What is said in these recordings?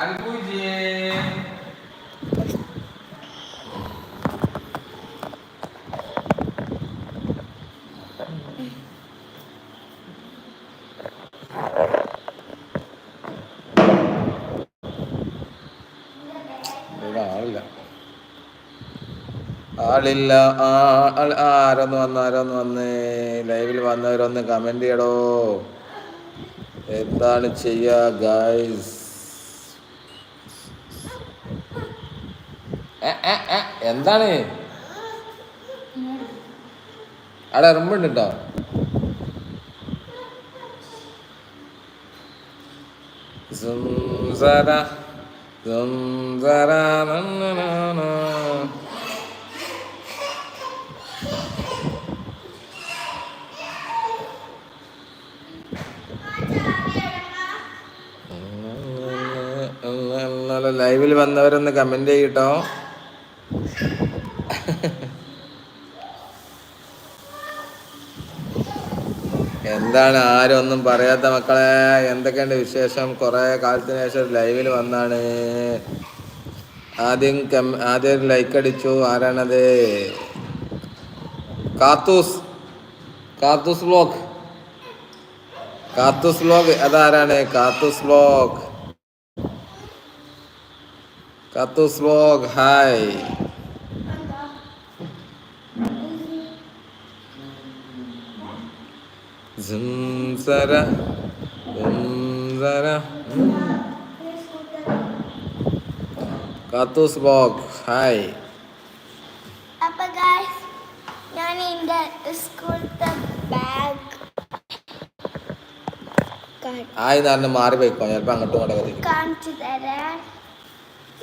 அன்புஜியே ആളില്ല. ആരൊന്ന് വന്ന് ആരൊന്ന് വന്ന്. ലൈവിൽ വന്നവരൊന്ന് കമന്റ് ചെയ്യടോ. എന്താണ് ചെയ്യാ ഗായ്സ്? എന്താണ്? അവിടെ എറുമ്പുണ്ട് കേട്ടോ സംസാര സംസാര ലൈവിൽ വന്നവരൊന്ന് കമന്റ് ചെയ്യട്ടോ. എന്താണ് ആരൊന്നും പറയാത്ത മക്കളെ? എന്തൊക്കെയുണ്ട് വിശേഷം? കുറേ കാലത്തിന് ശേഷം ലൈവിൽ വന്നാണ്. ആദ്യം കം ആദ്യം ലൈക്ക് അടിച്ചു. ആരാണത്? കാത്തൂസ്. കാത്തൂസ് ബ്ലോക്ക് കാത്തൂസ് ബ്ലോക്ക് അതാരാണ്? Kathoos vlog Kathoos vlog hi സംസര സംസര കാത്തൂസ് വ്ലോഗ് ഹായ് അപ്പൊ ഗായ്സ് ഞാൻ എന്റെ സ്കൂളത്തെ ബാഗ് ആയി എന്ന് മാറി പോയിക്കോ ചിലപ്പോൾ അങ്ങോട്ടും ഇങ്ങോട്ടൊക്കെ കാണിച്ചു തരാം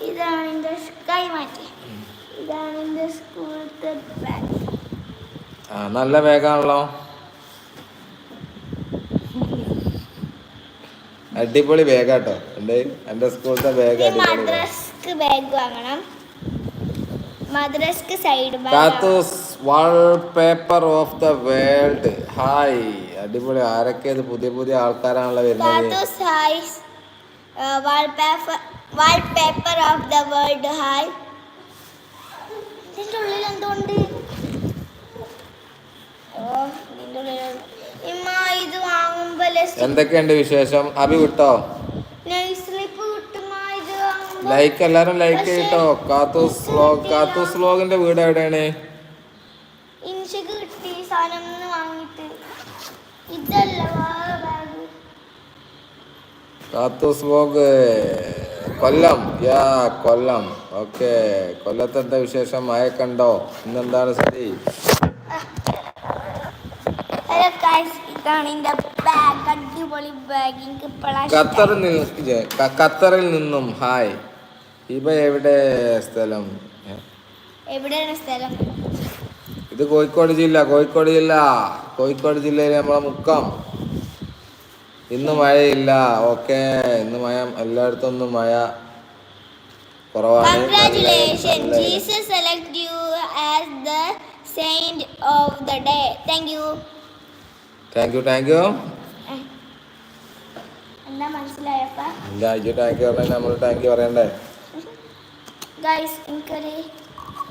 ഇതാണ് എന്റെ കൈ മാറ്റി. ഇതാണ് എന്റെ സ്കൂളത്തെ ബാഗ് ആ നല്ല വേഗമാണല്ലോ അടിപൊളി വേഗാട്ടോ ഉണ്ട് എന്റെ സ്കൂളത്തെ ബാഗ് മദ്രസ്ക്ക് ബാഗ് വാങ്ങണം. മദ്രസ്ക്ക് side Kathoos wallpaper of the world hi അടിപൊളി. ആരൊക്കെ ഇത് പുതിയ പുതിയ ആൾക്കാരാണല്ലോ വരുന്നത്? കാത്തൂസ് ഹൈസ് wallpaper wallpaper of the world hi ഇതിന്റെ ഉള്ളിൽ എന്തുകൊണ്ട് ഓ ഇതിന്റെ ഉള്ളിൽ ഇമ്മ ഇത് വാങ്ങുമ്പോൾ എന്തൊക്കെയുണ്ട് വിശേഷം? അഭി വിട്ടോ? ലൈക്ക് എല്ലാരും ലൈക്ക് ചെയ്യട്ടോ. കാത്തൂസ് വ്ലോഗ് കാത്തൂസ് വ്ലോഗിന്റെ വീട് എവിടെയാണ്? കിട്ടി കാത്തൂസ് വ്ലോഗ് കൊല്ലം. യാ കൊല്ലം. ഓക്കെ. കൊല്ലത്ത് എന്താ വിശേഷം? മയക്കണ്ടോ ഇന്നെന്താണ് സ്ഥിതി? ഇപ്പോഴാണ് ഖത്തറിൽ നിന്ന് ഖത്തറിൽ നിന്നും. ഹായ്. ഇവ എവിടെ സ്ഥലം? എവിടെയാണ് സ്ഥലം? ഇത് കോഴിക്കോട് ജില്ല. കോഴിക്കോട് ജില്ല. കോഴിക്കോട് ജില്ലയിലെ നമ്മളെ മുക്കം. ഇന്ന് മഴയില്ല. ഓക്കെ. ഇന്ന് മഴ എല്ലായിടത്തും ഒന്നും മഴ കുറവാണ്. താങ്ക് യു താങ്ക് യു എന്താ മനസ്സിലായപ്പ? താങ്ക് യു പറഞ്ഞാൽ നമ്മൾ താങ്ക് യു പറയണ്ടേ? ഗൈസ് എനിക്കൊരു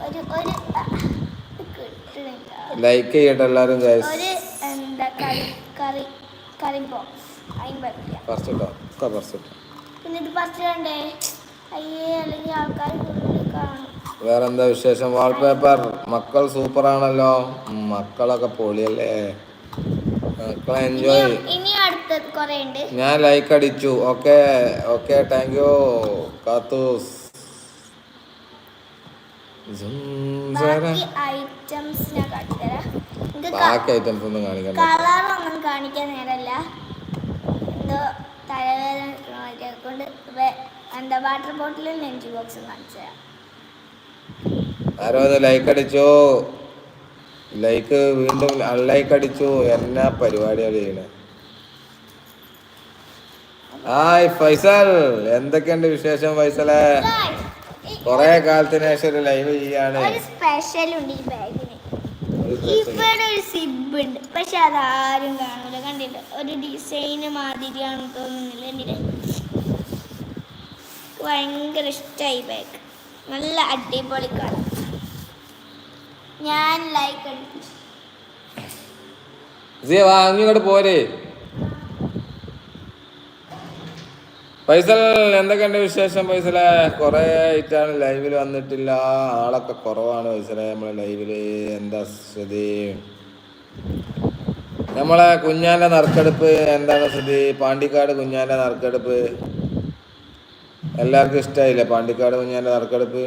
ഒരു ലൈക്ക് ചെയ്യട്ടെ എല്ലാവരും ഗൈസ് ഒരു എന്താ കറി കറി കറി ബോക്സ് അമ്പത് രൂപ. ഫസ്റ്റ് ഇട്ടോ ഒക്കെ പിന്നെ ഇത് പച്ചണ്ടേ അയ്യേ അല്ലെങ്കിൽ ആൾക്കാർ കൂടുതൽ കാണും. വേറെ വിശേഷം? വാൾപേപ്പർ മക്കൾ സൂപ്പറാണല്ലോ. ആണല്ലോ മക്കളൊക്കെ പൊളിയല്ലേ. മക്കളെ എൻജോയ് ഞാൻ ലൈക്ക് അടിച്ചു. Okay okay thank you Kathoos. ബാക്കി ഐറ്റംസ് ഒന്നും കാണിക്കണ്ട കളറൊന്നും കാണിക്കാൻ നേരല്ല. എന്തോ തലവേദന കൊണ്ട്. എന്താ വാട്ടർ ബോട്ടിലിൽ ലഞ്ച് ബോക്സ് കാണിച്ചു തരാം. ആരോ ലൈക്ക് അടിച്ചോ? ലൈക്ക് വീണ്ടും അൺലൈക്ക് അടിച്ചു. എന്നാ പരിപാടിയാണ് ചെയ്യണേ ഹായ് ഫൈസൽ എന്തൊക്കെയുണ്ട് വിശേഷം ഫൈസലെ? കൊറേ കാലത്തിന് ശേഷം ഒരു ലൈവ് ചെയ്യാണ്. സ്പെഷ്യൽ ഉണ്ട് ഈ ഡ്രസ്സ് ഇവിടെ ഒരു സിബ് ഉണ്ട് പക്ഷെ അതാരും കാണൂല. കണ്ടില്ല? ഒരു ഡിസൈന് മാതിരിയാണ് തോന്നുന്നില്ല. കണ്ടില്ലേ? ഭയങ്കര ഇഷ്ടമായി ബാഗ് നല്ല അടിപൊളി കളർ. ഞാൻ ലൈക്ക് അടിച്ചു വാങ്ങി പോരെ. പൈസൽ എന്തൊക്കെയുണ്ട് വിശേഷം പൈസലെ കുറെ ആയിട്ടാണ് ലൈവിൽ വന്നിട്ടില്ല. ആളൊക്കെ കുറവാണ് പൈസലെ നമ്മളെ ലൈവിൽ എന്താ സ്ഥിതി? നമ്മളെ കുഞ്ഞാന്റെ നറുക്കെടുപ്പ് എന്താണ് സ്ഥിതി? പാണ്ടിക്കാട് കുഞ്ഞാന്റെ നറുക്കെടുപ്പ്. എല്ലാവർക്കും ഇഷ്ടമായില്ലേ പാണ്ടിക്കാട് കുഞ്ഞാന്റെ നറുക്കെടുപ്പ്?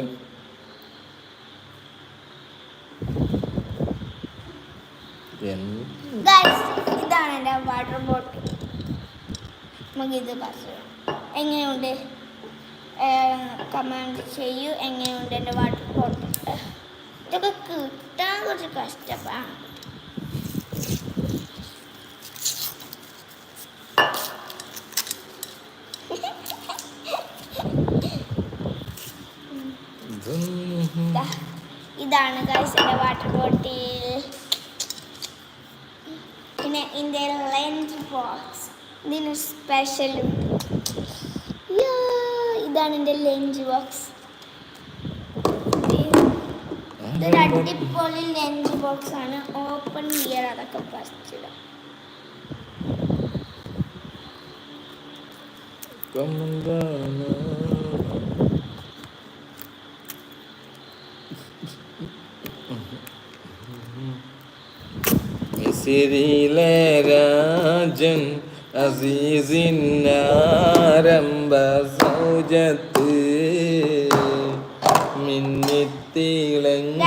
ഇതാണ് വാട്ടർ ബോട്ടിൽ നമുക്കിത് പറഞ്ഞു എങ്ങനെയുണ്ട്? കമാൻഡ് ചെയ്യൂ. എങ്ങനെയുണ്ട് എന്റെ വാട്ടർ ബോട്ടിൽ ഇതൊക്കെ കിട്ടാൻ കുറച്ച് കഷ്ടപ്പാണ് ഇതാണ് ഗൈസ് എന്റെ വാട്ടർ ബോട്ടിൽ പിന്നെ ഇതിന്റെ ലഞ്ച് ബോക്സ് ഇതിന് സ്പെഷ്യൽ ഇതാണ് എന്റെ ലഞ്ച് ബോക്സ്. ഇതൊരു അടിപൊളി ലഞ്ച് ബോക്സ് ആണ്. ഓപ്പൺ ഇയർ അതൊക്കെ ഫസ്റ്റ് മിസിരിയിലെ രാജൻ അസീസിന്നാരംഭ സൗജത്ത് മിന്നിത്തിളങ്ങി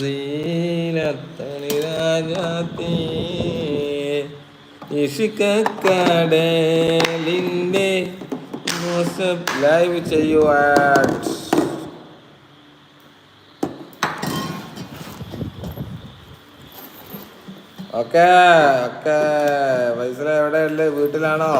സീനത്തണി രാജാത്തി ഇഷിക്കടലിന്റെ ലൈവ് ചെയ്യുവാൻ ഓക്കെ ഓക്കെ പൈസ എവിടെയുണ്ട്? വീട്ടിലാണോ?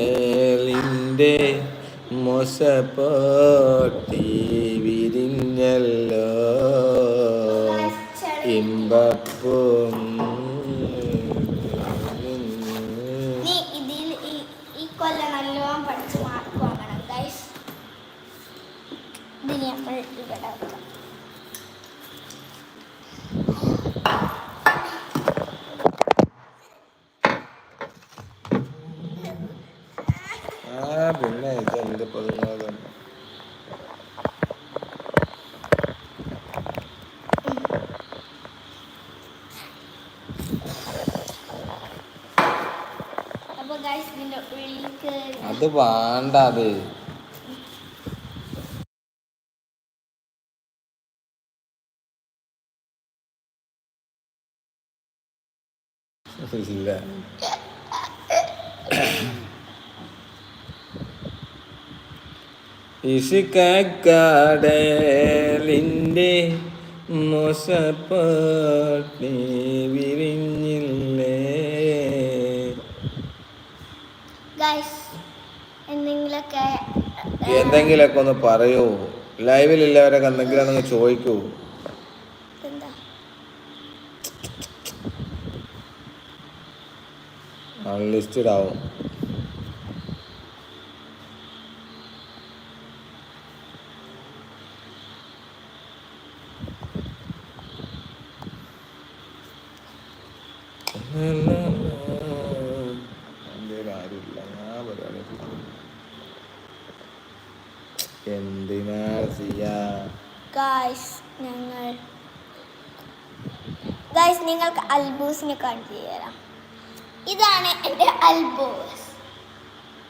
ഇസുകടലിന്റെ മൊസപ്പോട്ടി വിരിഞ്ഞല്ലോ. ഇമ്പപ്പും നീ ഇതിൽ ഈ- ഈ കൊല്ലം നല്ലോണം പഠിച്ച് മാർക്ക് വാങ്ങണം ഗൈസ് ഇതിന് നമ്മൾ ഇവിടെ വെക്കാം ആ പിന്നെ ഇതെന്ത് പതിനാല് അപ്പോൾ ഗൈസ് ഇതിന്റെ ഉള്ളിൽ കയറി അത് വേണ്ട അത് ഇല്ല മോശപ്പാട്ടി വിരിഞ്ഞില്ലേ ഗൈസ് എന്തെങ്കിലുമൊക്കെ ഒന്ന് പറയൂ. ലൈവിലുള്ളവരൊക്കെ എന്തെങ്കിലും ഒന്ന് ചോദിക്കൂ. അൺലിസ്റ്റഡ് ആവും എന്തേലും ആരുമില്ല ഞാൻ പരിപാടി എന്തിനാ ചെയ്യാ ഗായ്സ് ഞങ്ങൾ ഗായ്സ് നിങ്ങൾക്ക് അൽബൂസിനെ കാണിച്ചു തരാം. ഇതാണ് എന്റെ അൽബൂസ്.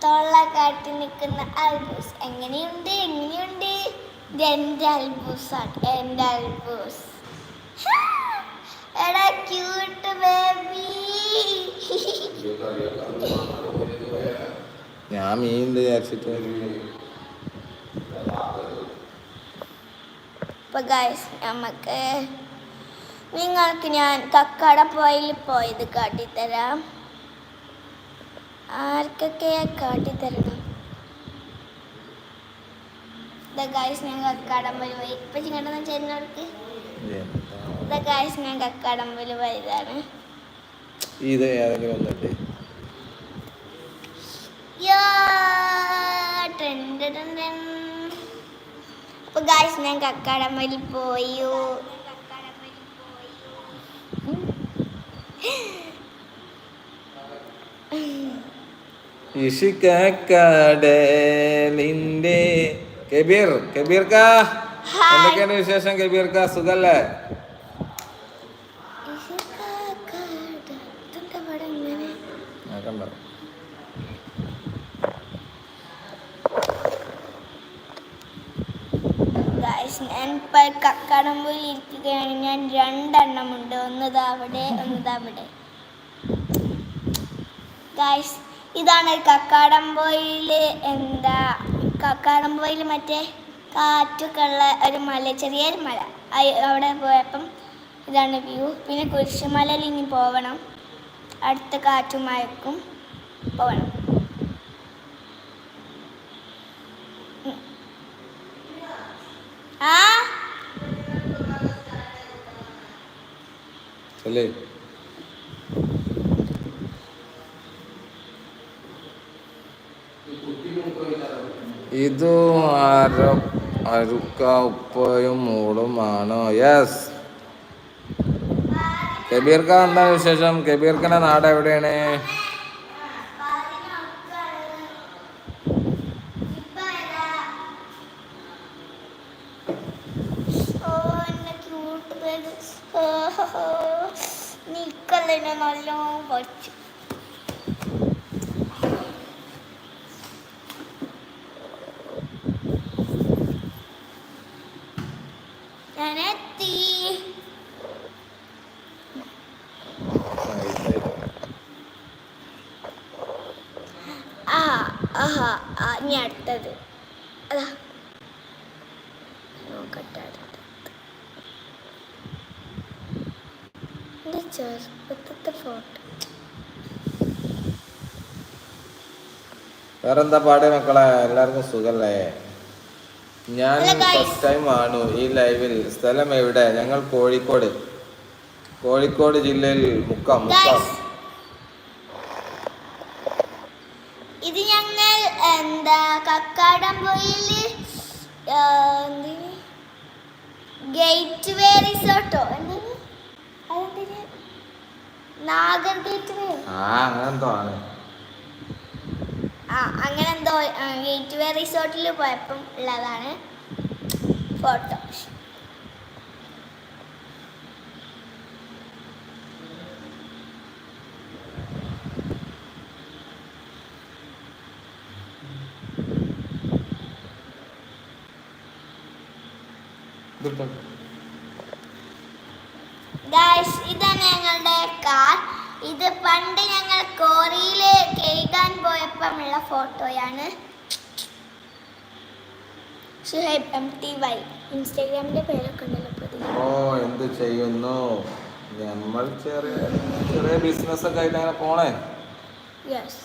തൊള്ള കാട്ടി നിൽക്കുന്ന അൽബൂസ്. എങ്ങനെയുണ്ട്? എങ്ങനെയുണ്ട്? ഇത് എന്റെ അൽബൂസാണ്. എന്റെ അൽബൂസ്! എടാ ക്യൂട്ട് ബേബി ഞാൻ മീൻ വിചാരിച്ചിട്ട്. ഇപ്പൊ ഗായ്സ് നമുക്ക് നിങ്ങൾക്ക് ഞാൻ കക്കടപ്പോയിൽ പോയത് കാട്ടിത്തരാം. ആർക്കൊക്കെ കാട്ടിത്തരണം? ഗായ്സ് ഞാൻ കക്കാടമ്പൽ പോയി. ഇപ്പൊ ചിങ്ങട്ടെന്ന് ചേരുന്നവർക്ക്? ഗായ്സ് ഞാൻ കക്കാടമ്പൽ പോയതാണ്. ഇത് ഏതെങ്കിലും ടൻ. അപ്പൊ ഗായ്സ് ഞാൻ കക്കാടമ്പലിൽ പോയി. ഇഷിക്കടലിന്റെ കബീർ കബീർ കാ എന്തൊക്കെയാണ് വിശേഷം കബീർക്ക? സുഖല്ലേ? ഞാൻ ആ, ഗായ്സ് ഞാൻ ഇപ്പൊ കക്കാടമ്പയിൽ ഇരിക്കുകയാണ് ഞാൻ രണ്ടെണ്ണം ഉണ്ട്. ഒന്നത് അവിടെ ഒന്നത് അവിടെ. ഗായ്സ് ഇതാണ് കക്കാടമ്പോയിൽ എന്താ കക്കാടംപോയിൽ മറ്റേ കാറ്റൊക്കെ ഉള്ള ഒരു മല ചെറിയൊരു മല. അവിടെ പോയപ്പം ഇതാണ് വ്യൂ പിന്നെ കുരിശുമലയിൽ ഇനി പോവണം. അടുത്ത കാറ്റും മഴക്കും പോവണം. ആ? അല്ലേ? ഇത് അര അരുക്ക ഉപ്പയും മൂളുമാണോ യെസ് കബീർക്ക എന്താ വിശേഷം? കബീർക്കന്റെ നാട് എവിടെയാണ്? എന്നെ ക്യൂട്ട് പേര്. നിക്കല്ലേ നല്ലോണം പഠിച്ചു ഞാനെത്തി ആ ആഹാ ആ ഇനി അടുത്തത് അതാ നോക്കട്ടെ അടുത്തത് എന്റെ ചെറുപ്പത്തെ ഫോട്ടോ വേറെന്താ പാട് മക്കളെ? എല്ലാവർക്കും സുഖല്ലേ? ഞാൻ ഫസ്റ്റ് ടൈം ആണ് ഈ ലൈവിൽ സ്ഥലം എവിടെ? ഞങ്ങൾ കോഴിക്കോട്. കോഴിക്കോട് ജില്ലയിൽ മുക്കം മുക്കം. ഇത് ഞങ്ങൾ എന്താ കക്കാടംപൊയിൽ ഗേറ്റ് വേ റിസോർട്ടോ? നാഗർ ഗേറ്റ് വേ ആ അങ്ങനെന്തോ ആണ്. ആ അങ്ങനെ എന്തോ ഗേറ്റ് വേ റിസോർട്ടിൽ പോയപ്പം ഉള്ളതാണ് ഫോട്ടോ. ഇതാണ് ഞങ്ങളുടെ കാർ. ഇത് പണ്ട് ഞങ്ങൾ കോറിയിൽ കേൾക്കാൻ പോയപ്പോഴുള്ള ഫോട്ടോയാണ്. ഷുഹൈബ് എം ടി വൈ ഇൻസ്റ്റാഗ്രാമിന്റെ പേരൊക്കെ ഉണ്ടല്ലോ ഓ എന്ത് ചെയ്യുന്നു? നമ്മൾ ചെറിയ ചെറിയ ബിസിനസ് ഒക്കെ ആയിട്ട് അങ്ങനെ പോണേ. യെസ്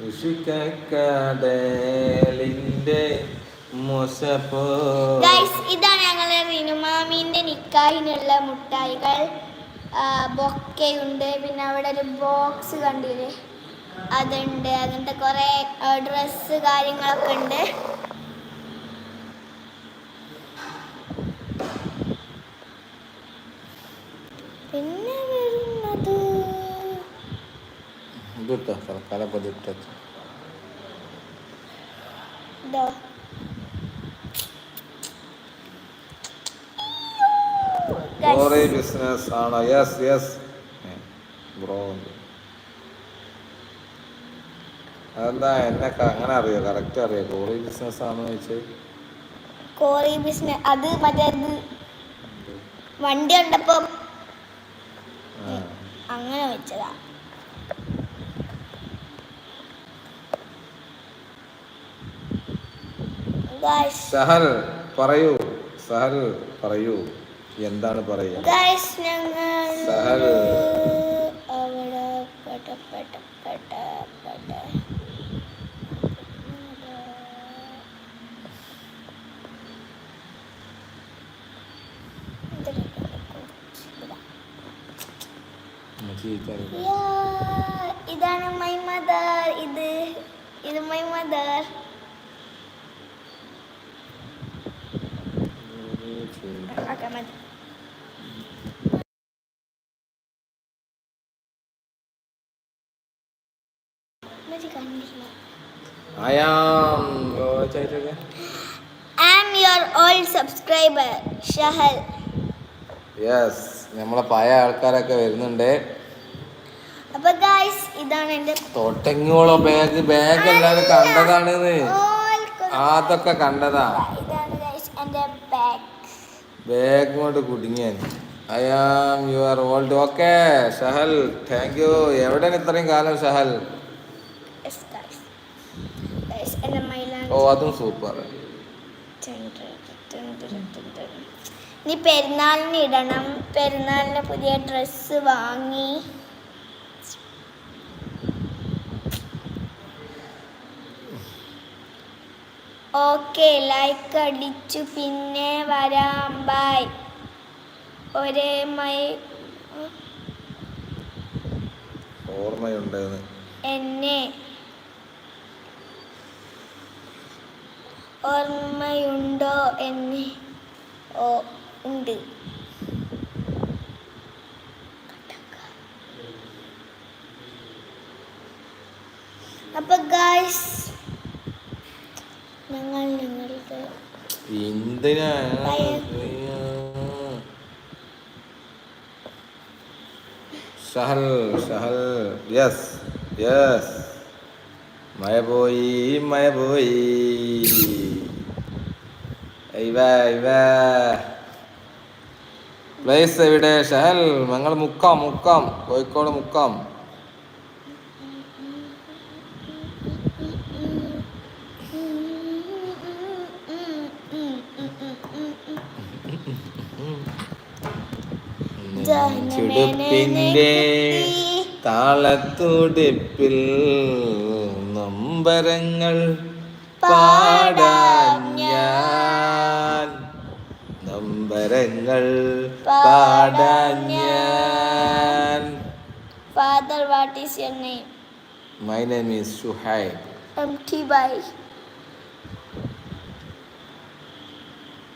മുസപ്പോ ഗൈസ് ഇതാണ് ഞങ്ങളെ റിനുമാമിന്റെ നിക്കാഹിനുള്ള മുട്ടായികൾ. ബൊക്കയുണ്ട്. പിന്നെ അവിടെ ഒരു ബോക്സ് കണ്ടില്ലേ? അതുണ്ട്. അങ്ങനത്തെ കുറേ ഡ്രസ്സ് കാര്യങ്ങളൊക്കെ ഉണ്ട്. പിന്നെ വരുന്നത്? ഇതോ Guys, ബ്രോറി ബിസിനസ് ആണോ. യെസ് യെസ് ബ്രോ അതെന്താ? എന്നെ അങ്ങനെ അറിയോ? കറക്റ്റ് അറിയോ? കോറി ബിസിനസ് ആണോ ചോദിച്ചത് കോറി ബിസിനസ് അത് മറ്റേ വണ്ടി കണ്ടപ്പോ അങ്ങനെ വെച്ചതാ. സഹൽ പറയൂ. സഹൽ പറയൂ. എന്താണ് പറയുക ഇതാണ് മൈ മദർ ഇത് ഇത് മൈ മദർ ഓക്കെ മതി മതി കണ്ടില്ല ആയാം I am your old subscriber, Shahal. Yes, നമ്മളെ പഴയ ആൾക്കാരൊക്കെ വരുന്നുണ്ട്. അപ്പൊ ഗായ്സ് ഇതാണ് എന്റെ തൊട്ടങ്ങോളോ ബാഗ് ബാഗ് എല്ലാരും കണ്ടതാണ് അതൊക്കെ കണ്ടതാ. ബാഗ് കൊണ്ട് കുടുങ്ങിയാൻ I am you are old okay Shahal thank you എവിടെയാണ് ഇത്രയും കാലം ഷഹൽ യെസ് ഗായ്സ് ഗായ്സ് എന്റെ മൈലാൻ ഓ അതും സൂപ്പർ. നീ പെരുന്നാളിന് ഇടണം. പെരുന്നാളിന് പുതിയ ഡ്രസ്സ് വാങ്ങി. ഓക്കെ ലൈക്ക് അടിച്ചു. പിന്നെ വരാം. ബൈ ഒരേ മൈ ഓർമ്മയുണ്ടെന്ന് എന്നെ ഓർമ്മയുണ്ടോ എന്നെ ഓ ഉണ്ട്. അപ്പൊ ഗായ്സ് ഞങ്ങൾ ഞങ്ങൾക്ക് എന്തിനാ? ഷഹൽ ഷഹൽ യെസ് യെസ് മഴ പോയി മഴ പോയി. പ്ലേസ് എവിടെ? ഷഹൽ ഞങ്ങൾ മുക്കാം മുക്കാം. കോഴിക്കോട് മുക്കാം. ചുടുപ്പിന്റെ താളത്തുടിപ്പിൽ നൊമ്പരങ്ങൾ പാടാൻ നൊമ്പരങ്ങൾ പാടാൻ ഞാൻ father what is your name my name is Shuhaib M T bye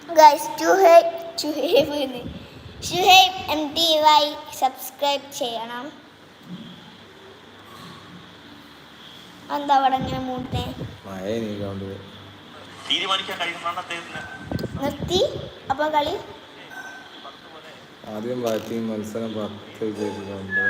guys Shuhaib Shuhaib Shuhaib M T Y subscribe ചെയ്യണം. എന്താ അവിടെ ഇങ്ങനെ മൂട്ടേ തീരുമാനിക്കാൻ കഴിയുന്നതാണ് അദ്ദേഹത്തിന് നിർത്തി. അപ്പൊ കളി? ആദ്യം ബാറ്റിംഗ് മത്സരം പത്ത് വിജയിച്ചിട്ടുണ്ട്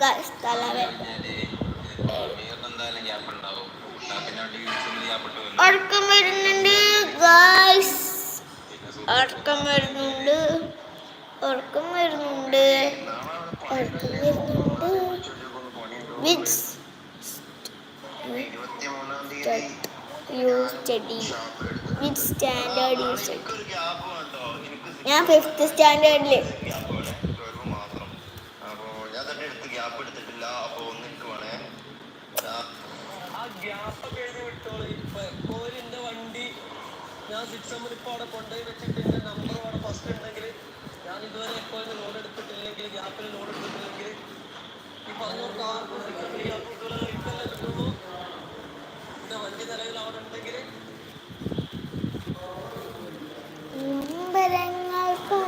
ഗൈസ് തലവേ ഉറക്കം വരുന്നുണ്ട് ഗൈസ് ഉറക്കം വരുന്നുണ്ട് ഉറക്കം വരുന്നുണ്ട് ഉറക്കം വരുന്നുണ്ട്. വിച്ച് സ്റ്റഡി സ്റ്റാൻഡേർഡ് ഞാൻ ഫിഫ്ത് സ്റ്റാൻഡേർഡിൽ ഗ്യാപ്പൊക്കെ എഴുതി വിട്ടോളൂ ഇപ്പൊ കോരിന്റെ വണ്ടി ഞാൻ സിക്സ് എമ്മിൽ ഇപ്പൊ അവിടെ കൊണ്ടുപോയി വെച്ചിട്ട് എന്റെ നമ്പർ അവിടെ ഫസ്റ്റ് ഉണ്ടെങ്കിൽ ഞാൻ ഇതുവരെ എപ്പോഴും ലോൺ എടുത്തിട്ടില്ലെങ്കിൽ ഗ്യാപ്പിൽ ലോൺ എടുത്തിട്ടില്ലെങ്കിൽ ഈ പറഞ്ഞവർക്ക് ആർക്കും സിക്സ് എമ്മിൽ ഗ്യാപ്പ് കിട്ടൂല ഇപ്പല്ലേ കിട്ടുള്ളൂ എന്റെ വണ്ടി നിലവിൽ അവിടെ ഉണ്ടെങ്കിൽ നൊമ്പരങ്ങൾക്ക്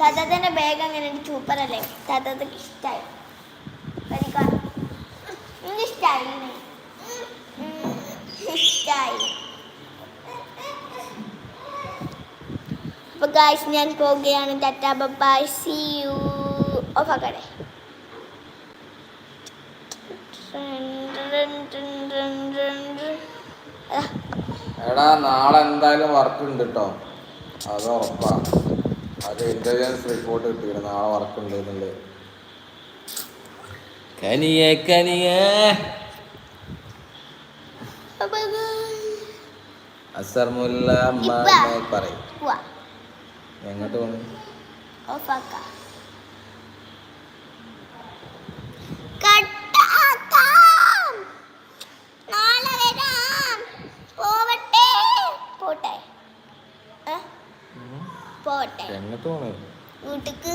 താത്താത്തന്റെ ബാഗ് അങ്ങനെ ഉണ്ട് സൂപ്പറല്ലേ താത്താത്തക്ക് ഇഷ്ടമായി പഠിക്കാം ഇഷ്ടമായി അപ്പോൾ ഗായ്സ് ഞാൻ പോവുകയാണ്. Tata bye see you oh dun dun എടാ നാളെ എന്തായാലും വർക്ക് ഉണ്ട് കേട്ടോ അത് ഉറപ്പാ. അത് ഇന്റലിജൻസ് റിപ്പോർട്ട് കിട്ടിയിട്ട് നാളെ വർക്ക് ഉണ്ട് എന്നുള്ളത്. കനിയേ കനിയേ. അസർമുല്ല പറയും. എങ്ങോട്ട് പോണു? പോണു വീട്ടിക്ക്.